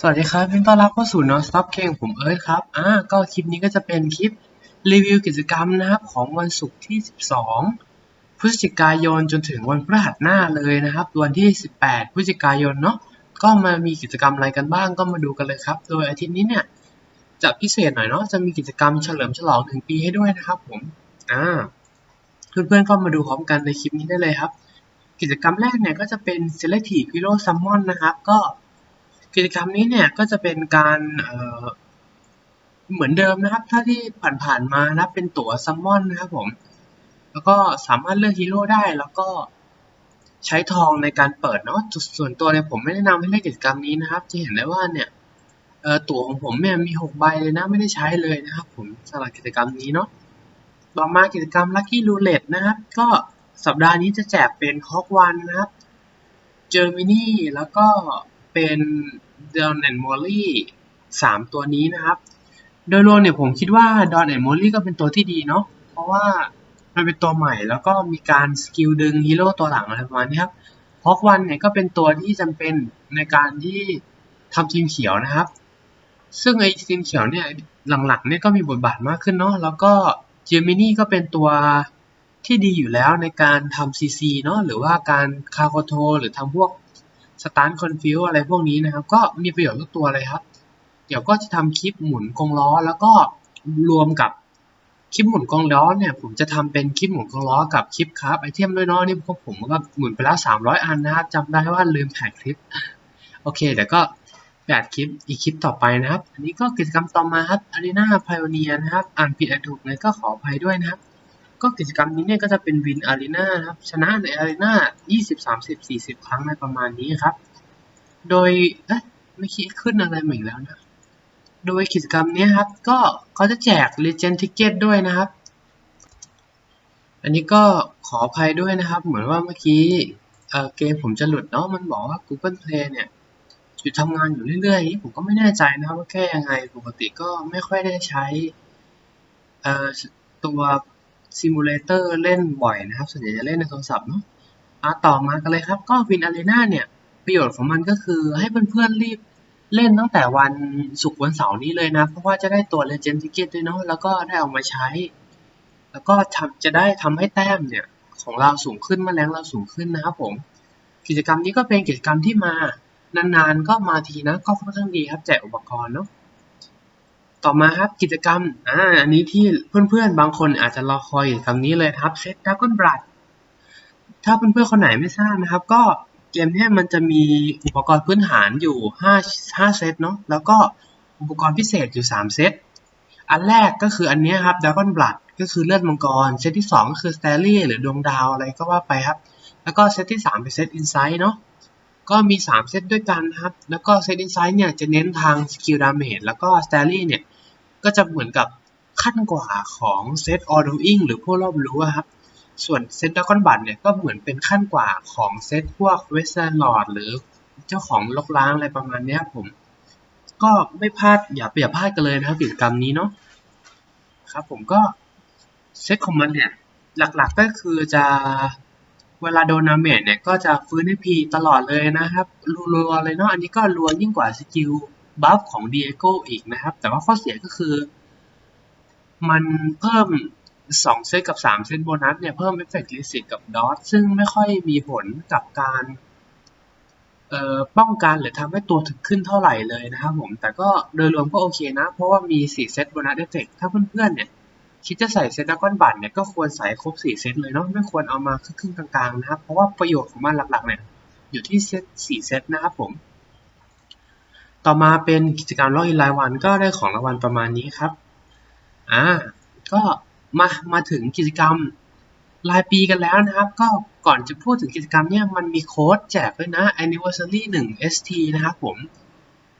สวัสดีครับยินดีต้อนรับเข้าสู่ Non Stop เกมผมเอิร์ธครับ อ่า ก็คลิปนี้ก็จะเป็นคลิปรีวิวกิจกรรมนะครับ ของวันศุกร์ที่ 12 พฤศจิกายนจนถึงวันพฤหัสหน้าเลยนะครับ วันที่ 18 พฤศจิกายนเนาะ ก็มามีกิจกรรมอะไรกันบ้างก็มาดูกันเลยครับ โดยอาทิตย์นี้เนี่ยจะพิเศษหน่อยเนาะ จะมีกิจกรรมเฉลิมฉลองถึงปีให้ด้วยนะครับผม อ่า เพื่อนๆก็มาดูพร้อมกันในคลิปนี้ได้เลยครับ กิจกรรมแรกเนี่ยก็จะเป็น Selective Hero Summon นะครับ ก็ กิจกรรมนี้เนี่ยก็จะเป็นการเเหมือนเดิมนะครับ ถ้าที่ผ่านๆมานะเป็นตั๋วซัมมอนนะครับผม แล้วก็สามารถเลือกฮีโร่ได้แล้วก็ใช้ทองในการเปิดเนาะส่วนตัวเนี่ยผมไม่แนะนำให้เล่นกิจกรรมนี้นะครับ จะเห็นได้ว่าเนี่ยตั๋วของผมเนี่ยมีหกใบเลยนะไม่ได้ใช้เลยนะครับ ผมสำหรับกิจกรรมนี้เนาะต่อมากิจกรรม Lucky Roulette นะครับ ก็สัปดาห์นี้จะแจกเป็นฮอกวันนะครับ เจอร์มินีแล้วก็ เป็นดอนแอนมอลลี่สามตัวนี้นะครับ โดยรวมเนี่ยผมคิดว่าดอนแอนมอลลี่ก็เป็นตัวที่ดีเนาะเพราะว่ามันเป็นตัวใหม่แล้วก็มีการสกิลดึงฮีโร่ตัวหลังอะไรประมาณนี้ครับฮอกวันเนี่ยก็เป็นตัวที่จำเป็นในการที่ทำทีมเขียวนะครับ ซึ่งไอ้ทีมเขียวเนี่ยหลังๆเนี่ยก็มีบทบาทมากขึ้นเนาะแล้วก็เจมินี่ก็เป็นตัวที่ดีอยู่แล้วในการทำซีซีเนาะหรือว่าการคาโคโทหรือทำพวก สตาร์ทคอนฟิวอะไรพวกนี้นะครับ ก็มีประโยชน์ทุกตัวเลยครับ เดี๋ยวก็จะทำคลิปหมุนกงล้อ แล้วก็รวมกับคลิปหมุนกงล้อเนี่ย ผมจะทำเป็นคลิปหมุนกงล้อกับคลิปครับไอเทมด้วยเนาะนี่พวกผมก็หมุนไปแล้ว300อันนะครับจำได้ว่าลืมถ่ายคลิป โอเคเดี๋ยวก็แปดคลิปอีกคลิปต่อไปนะครับ อันนี้ก็กิจกรรมต่อมาครับ Arena Pioneer นะครับ อ่านผิดอ่านถูกเลยก็ขออภัยด้วยนะครับ ก็กิจกรรมนี้เนี่ยก็จะเป็นวินอารีนาครับ ชนะในอารีนา20 30 40 ครั้งในประมาณนี้ครับ โดยเอ๊ะไม่คิดขึ้นอะไรใหม่แล้วนะ โดยกิจกรรมนี้ครับ ก็เขาจะแจก Legend Ticket ด้วยนะครับ อันนี้ก็ขออภัยด้วยนะครับ เหมือนว่าเมื่อกี้เออเกมผมจะหลุดเนาะ มันบอกว่า Google Play เนี่ยหยุดทำงานอยู่เรื่อยๆ ผมก็ไม่แน่ใจนะครับว่าแก้ยังไง ปกติก็ไม่ค่อยได้ใช้ตัว ซิมูเลเตอร์เล่นบ่อยนะครับ ส่วนใหญ่จะเล่นในโทรศัพท์เนาะอะต่อมากันเลยครับ ก็วินอารีนาเนี่ย ประโยชน์ของมันก็คือให้เพื่อนๆรีบเล่นตั้งแต่วันศุกร์วันเสาร์นี้เลยนะ เพราะว่าจะได้ตัว Legend Ticket ด้วยเนาะแล้วก็ได้เอามาใช้ แล้วก็ทำจะได้ทำให้แต้มเนี่ย ของเราสูงขึ้นแมลงเราสูงขึ้นนะครับผม กิจกรรมนี้ก็เป็นกิจกรรมที่มานานๆก็มาทีนะก็ค่อนข้างดีครับแจกอุปกรณ์เนาะ ต่อมาครับกิจกรรมอ่าอันนี้ที่เพื่อนๆบางคนอาจจะรอคอยคำนี้เลยครับเซตดักกอนบลัดถ้าเพื่อนๆคนไหนไม่ทราบนะครับ ก็เกมนี้มันจะมีอุปกรณ์พื้นฐานอยู่5 5เซตเนาะแล้วก็อุปกรณ์พิเศษอยู่ 3 เซต อันแรกก็คืออันนี้ครับดักกอนบลัดก็คือเลือดมังกร เซตที่ 2 ก็คือสเตลลี่หรือดวงดาวอะไรก็ว่าไปครับ แล้วก็เซตที่ 3 เป็นเซตอินไซต์เนาะก็มี 3 เซตด้วยกันครับ แล้วก็เซตอินไซต์เนี่ยจะเน้นทางสกิลดาเมจแล้วก็สเตลลี่เนี่ย ก็จะเหมือนกับขั้นกว่าของเซตออ d ด i n g หรือพวกรอบรู้ครับ ส่วนเซตดักกอนบัตเนี่ยก็เหมือนเป็นขั้นกว่าของเซตพวกเวสเ e ร์ลอดหรือเจ้าของลกล้างอะไรประมาณนี้ผม ก็ไม่พลาดอย่าอย่าพลาดกันเลยนะครับกิจกรรมนี้เนาะครับผมก็เซตของมันเนี่ยหลักๆก็คือจะเวลาโดนนาเมจเนี่ยก็จะฟื้นให้พีตลอดเลยนะครับรัวๆเลยเนาะอันนี้ก็รัวยิ่งกว่าสกิล บัฟของดีเอโกอีกนะครับ แต่ว่าข้อเสียก็คือ มันเพิ่ม 2 เซตกับ 3 เซตโบนัสเนี่ย เพิ่มเอฟเฟกต์ลิสิตกับดอทซึ่งไม่ค่อยมีผลกับการป้องกันหรือทำให้ตัวถึกขึ้นเท่าไหร่เลยนะครับผม แต่ก็โดยรวมก็โอเคนะ เพราะว่ามี 4 เซตโบนัสเอฟเฟกต์ถ้าเพื่อนๆเนี่ย คิดจะใส่เซตดักก้อนบัตเนี่ย ก็ควรใส่ครบ 4 เซตเลยเนาะไม่ควรเอามาครึ่งๆกลางๆนะครับ เพราะว่าประโยชน์ของมันหลักๆเนี่ย อยู่ที่เซต4เซตนะครับผม ต่อมาเป็นกิจกรรมล็อกอินรายวันก็ได้ของรางวัลประมาณนี้ครับ อ่า ก็มา มาถึงกิจกรรมรายปีกันแล้วนะครับ ก็ก่อนจะพูดถึงกิจกรรมเนี่ยมันมีโค้ดแจกด้วยนะ anniversary 1 st นะครับผม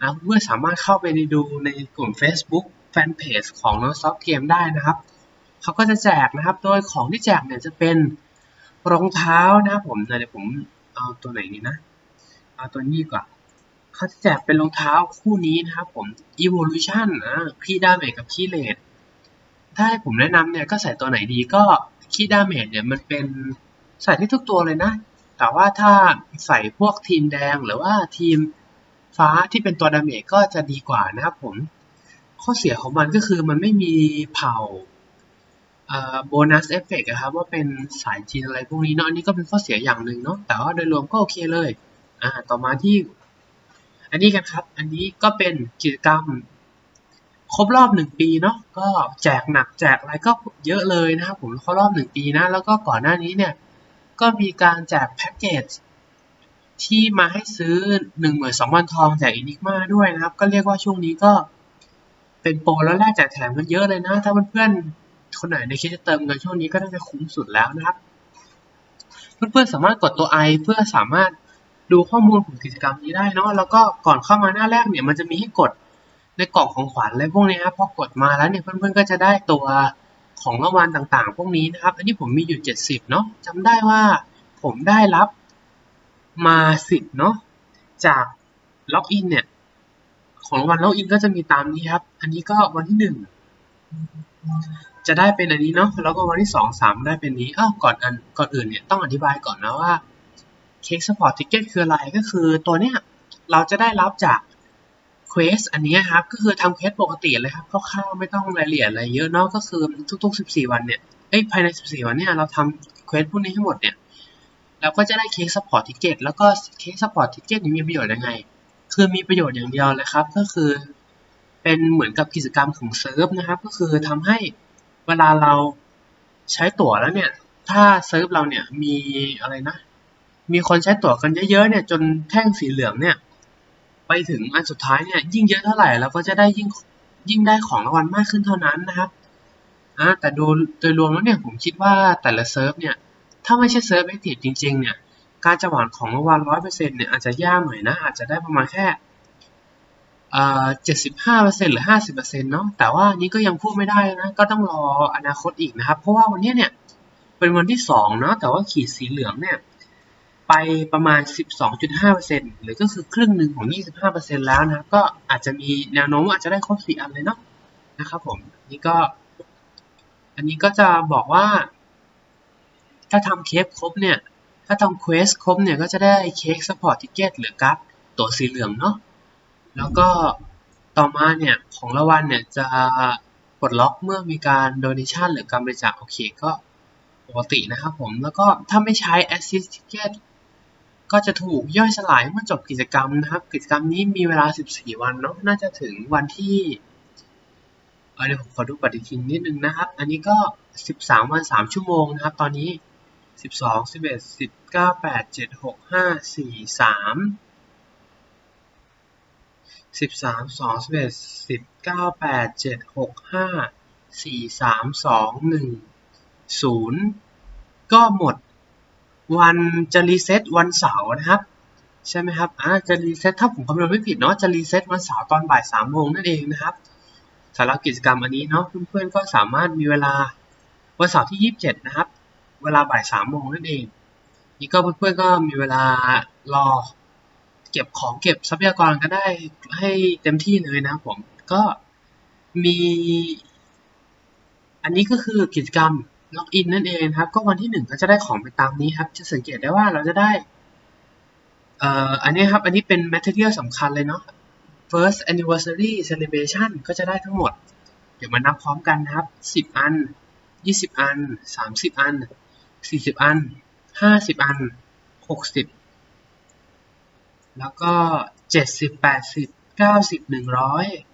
นะเพื่อสามารถเข้าไปดูในกลุ่ม Facebook Fanpage ของ n o s o f t Game ได้นะครับ เขาก็จะแจกนะครับ โดยของที่แจกเนี่ยจะเป็นรองเท้านะครับผมเดี๋ยวผมเอาตัวไหนนี้นะ เอาตัวนี้กว่า เขาจะแจกเป็นรองเท้าคู่นี้นะครับผม Evolution อ่าคีดาเมจกับคีเลดถ้าให้ผมแนะนำเนี่ยก็ใส่ตัวไหนดีก็คีดาเมจเนี่ยมันเป็นใส่ที่ทุกตัวเลยนะ แต่ว่าถ้าใส่พวกทีมแดงหรือว่าทีมฟ้าที่เป็นตัวดาเมจก็จะดีกว่านะครับผม ข้อเสียของมันก็คือมันไม่มีเผ่าโบนัสเอฟเฟกต์ครับว่าเป็นสายจีนอะไรพวกนี้เนาะอันนี้ก็เป็นข้อเสียอย่างหนึ่งเนาะแต่ว่าโดยรวมก็โอเคเลยอ่าต่อมาที่ อันนี้กันครับ อันนี้ก็เป็นกิจกรรม ครบรอบหนึ่งปีเนาะ ก็แจกหนักแจกอะไรก็เยอะเลยนะครับผมครบรอบหนึ่งปีนะ แล้วก็ก่อนหน้านี้เนี่ย ก็มีการแจกแพ็กเกจที่มาให้ซื้อ1 2 0 0 0ทองแจกอินิกมาด้วยนะครับ ก็เรียกว่าช่วงนี้ก็เป็นโปรแล้วแลกแจกแถมกันเยอะเลยนะ ถ้าเพื่อนๆคนไหนในคิดจะเติมเงินช่วงนี้ก็น่าจะคุ้มสุดแล้วนะครับ เพื่อนๆสามารถกดตัว i เพื่อสามารถ ดูข้อมูลของกิจกรรมนี้ได้เนาะแล้วก็ก่อนเข้ามาหน้าแรกเนี่ยมันจะมีให้กดในกล่องของขวัญอะไรพวกนี้ครับพอกดมาแล้วเนี่ยเพื่อนๆก็จะได้ตัวของรางวัลต่างๆ พวกนี้นะครับ อันนี้ผมมีอยู่ 70 เนาะจำได้ว่าผมได้รับมาสิบเนาะจากล็อกอินเนี่ย ของรางวัลล็อกอินก็จะมีตามนี้ครับ อันนี้ก็วันที่หนึ่งจะได้เป็นอันนี้เนาะแล้วก็วันที่สองสามได้เป็นนี้อ้าวก่อนอันก่อนอื่นเนี่ยต้องอธิบายก่อนนะว่า เค้กสปอร์ตติเกตคืออะไรก็คือตัวเนี้ยเราจะได้รับจากเควสอันนี้ครับ ก็คือทำเควสปกติเลยครับคร่าวๆไม่ต้องรายละเอียดอะไรเยอะเนาะก็คือทุก ๆ 14 วันเนี่ยเอ้ยภายใน 14 วันเนี่ยเราทำเควสพวกนี้ให้หมดเนี่ยเราก็จะได้เค้กสปอร์ตทิเกตแล้วก็เค้กสปอร์ตทิเกตนี้มีประโยชน์ยังไง คือมีประโยชน์อย่างเดียวเลยครับ ก็คือเป็นเหมือนกับกิจกรรมของเซิร์ฟนะครับ ก็คือทำให้เวลาเราใช้ตั๋วแล้วเนี่ย ถ้าเซิร์ฟเราเนี่ยมีอะไรนะ มีคนใช้ตั๋วกันเยอะๆเนี่ยจนแท่งสีเหลืองเนี่ย ไปถึงอันสุดท้ายเนี่ยยิ่งเยอะเท่าไหร่เราก็จะได้ยิ่งยิ่งได้ของรางวัลมากขึ้นเท่านั้นนะครับอ่าแต่โดยโดยรวมแล้วเนี่ยผมคิดว่าแต่ละเซิร์ฟเนี่ยถ้าไม่ใช่เซิร์ฟแอคทีฟจริงๆเนี่ยการจะหวานของรางวัลร้อยเปอร์เซ็นต์เนี่ยอาจจะยากหน่อยนะอาจจะได้ประมาณแค่เจ็ดสิบห้าเปอร์เซ็นต์หรือห้าสิบเปอร์เซ็นต์เนาะแต่ว่านี้ก็ยังพูดไม่ได้นะก็ต้องรออนาคตอีกนะครับ เพราะว่าวันนี้เนี่ยเป็นวันที่สองเนาะแต่ว่าขีดสีเหลืองเนี่ย ไปประมาณ 12.5%หรือก็คือครึ่งหนึ่งของ 25%แล้วนะก็อาจจะมีแนวโน้มว่าอาจจะได้ครบสี่อันเลยเนาะนะครับผมนี่ก็ อันนี้ก็จะบอกว่า ถ้าทำเคสครบเนี่ย ถ้าทำเควสครบเนี่ย ก็จะได้เค้กสปอร์ตทิเกตหรือการ์ดตัวสีเหลืองเนาะแล้วก็ต่อมาเนี่ย ของรางวัลเนี่ยจะปลดล็อกเมื่อมีการโดเนชันหรือการบริจาคโอเคก็ปกตินะครับผม แล้วก็ถ้าไม่ใช้ Assist Ticket ก็จะถูกย่อยสลายเมื่อจบกิจกรรมนะครับ กิจกรรมนี้มีเวลา 14 วันเนาะน่าจะถึงวันที่เดี๋ยวผมขอดูปฏิทินนิดนึงนะครับ อันนี้ก็ 13 วัน 3 ชั่วโมงนะครับ ตอนนี้สิบสองสิบเอ็ดสิบเก้าแปดเจ็ดหกห้าสี่สามด วันจะรีเซ็ตวันเสาร์นะครับ ใช่ไหมครับอ่าจะรีเซ็ตถ้าผมคำนวณไม่ผิดเนาะจะรีเซ็ตวันเสาร์ตอนบ่ายสามโมงนั่นเองนะครับสำหรับกิจกรรมอันนี้เนาะเพื่อนๆก็สามารถมีเวลาวันเสาร์ที่ยี่สิบเจ็ดนะครับ เวลาบ่ายสามโมงนั่นเองนี่ก็เพื่อนๆก็มีเวลารอเก็บของเก็บทรัพยากรก็ได้ให้เต็มที่เลยนะผมก็มี อันนี้ก็คือกิจกรรม ล็อกอินนั่นเองครับ ก็วันที่หนึ่งก็จะได้ของไปตามนี้ครับ จะสังเกตได้ว่าเราจะได้เอ่ออันนี้ครับ อันนี้เป็น material สำคัญเลยเนาะ first anniversary celebration ก็จะได้ทั้งหมด เดี๋ยวมานับพร้อมกันครับ 10 อัน 20 อัน 30 อัน 40 อัน 50 อัน 60 แล้วก็ 70 80 90 100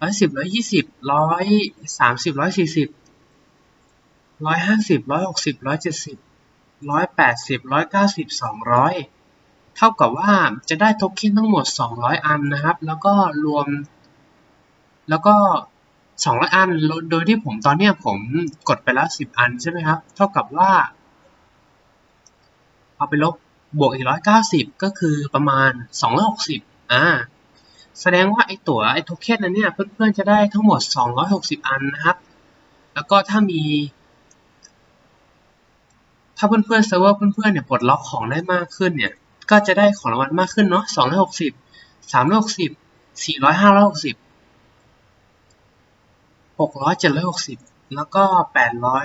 110 120 130 140 ร้อยห้าสิบร้อยหกสิบร้อยเจ็ดสิบร้อยแปดสิบร้อยเก้าสิบสองร้อยเท่ากับว่าจะได้โทเค็นทั้งหมดสองร้อยอันนะครับ แล้วก็รวม แล้วก็สองร้อยอัน โดยที่ผมตอนนี้ผมกดไปแล้วสิบอันใช่ไหมครับ เท่ากับว่า เอาไปลบบวกอีกร้อยเก้าสิบก็คือประมาณสองร้อยหกสิบอ่าแสดงว่าไอตั๋วไอโทเค็นนั้นเนี่ยเพื่อนๆจะได้ทั้งหมดสองร้อยหกสิบอันนะครับ แล้วก็ถ้ามี ถ้าเพื่อนๆเซิร์ฟเวอร์เพื่อนๆเนี่ยปลดล็อกของได้มากขึ้นเนี่ยก็จะได้ของรางวัลมากขึ้นเนาะสองร้อยหกสิบสามร้อยหกสิบสี่ร้อยห้าร้อยหกสิบหกร้อยเจ็ดร้อยหกสิบแล้วก็แปดร้อย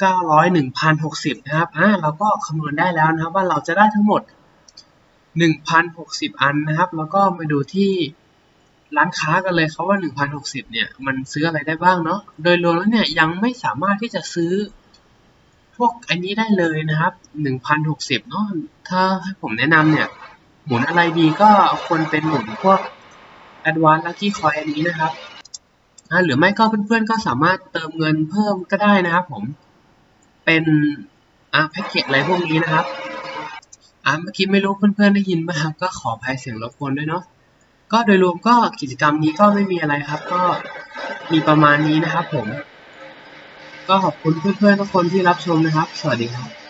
เก้าร้อยหนึ่งพันหกสิบนะครับอ่าเราก็คำนวณได้แล้วนะครับว่าเราจะได้ทั้งหมด1,060อันนะครับ แล้วก็มาดูที่ร้านค้ากันเลยครับว่า 1,060 เนี่ย มันซื้ออะไรได้บ้างเนาะ โดยรวมแล้วเนี่ยยังไม่สามารถที่จะซื้อ พวกอันนี้ได้เลยนะครับ1,060เนาะถ้าให้ผมแนะนำเนี่ย หมุนอะไรดีก็ควรเป็นหมุนพวก Advanced Lucky Coin อันนี้นะครับอ่าหรือไม่ก็เพื่อนๆก็สามารถเติมเงินเพิ่มก็ได้นะครับผม เป็นอ่าแพ็กเกจอะไรพวกนี้นะครับอ่าเมื่อกี้ไม่รู้เพื่อนๆได้ยินไหมครับ ก็ขออภัยเสียงรบกวนด้วยเนาะก็โดยรวมก็กิจกรรมนี้ก็ไม่มีอะไรครับ ก็มีประมาณนี้นะครับผม ก็ขอบคุณเพื่อนๆทุกคนที่รับชมนะครับ สวัสดีครับ